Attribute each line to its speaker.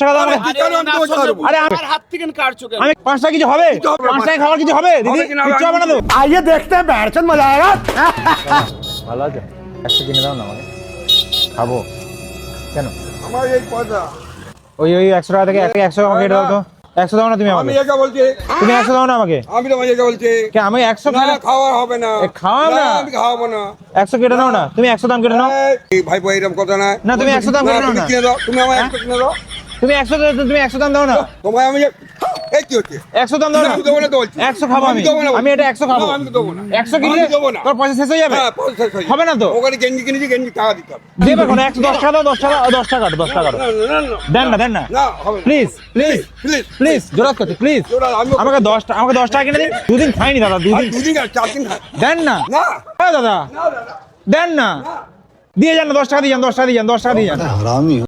Speaker 1: টাকা দশ
Speaker 2: দাম
Speaker 1: আরে
Speaker 3: আমার
Speaker 2: না
Speaker 1: একশো কিনে দাও না তুমি একশো দাও কেটে নাও না। তুমি একশো দাম কেটে নাও।
Speaker 2: ভাই ভাই এরকম কথা না।
Speaker 1: না তুমি একশো দাম কেটে নাও না।
Speaker 2: তুমি আমার হ্যাঁ? একশো কিনে দাও।
Speaker 1: তুমি একশো তুমি একশো দাম দাও না।
Speaker 2: তোমায় আমি এই কি হচ্ছে?
Speaker 1: একশো দাম দাও
Speaker 2: না,
Speaker 1: না
Speaker 2: আমি দেবো না তো বলছি।
Speaker 1: একশো খাব আমি
Speaker 2: না
Speaker 1: আমি এটা একশো খাব।
Speaker 2: আমি দেবো না।
Speaker 1: একশো কিনলে
Speaker 2: দেবো না।
Speaker 1: তোর পয়সা শেষ হয়ে যাবে।
Speaker 2: হ্যাঁ, পয়সা শেষ হয়ে যাবে।
Speaker 1: হবে না তো?
Speaker 2: ওখানে গেঞ্জি কিনেছি গেঞ্জি টাকা দিতে হবে।
Speaker 1: দেবে কোনো একশো দশ টাকা দাও দশ টাকা দশ টাকা দশ টাকা
Speaker 2: না, না, না,
Speaker 1: দেন না দেন না।
Speaker 2: না না।
Speaker 1: Please please
Speaker 2: please
Speaker 1: please. জোরাত করছি প্লিজ। আমাকে দশ টাকা আমাকে দশ টাকা কিনে দিন। দুদিন খাইনি দাদা দুদিন।
Speaker 2: দুদিন চার দিন
Speaker 1: দেন না।
Speaker 2: না।
Speaker 1: হ্যাঁ দাদা। দেন না। দিয়ে যান দশ টাকা দিয়ে যান দশ টাকা দিয়ে যান দশ টাকা দিয়ে যান।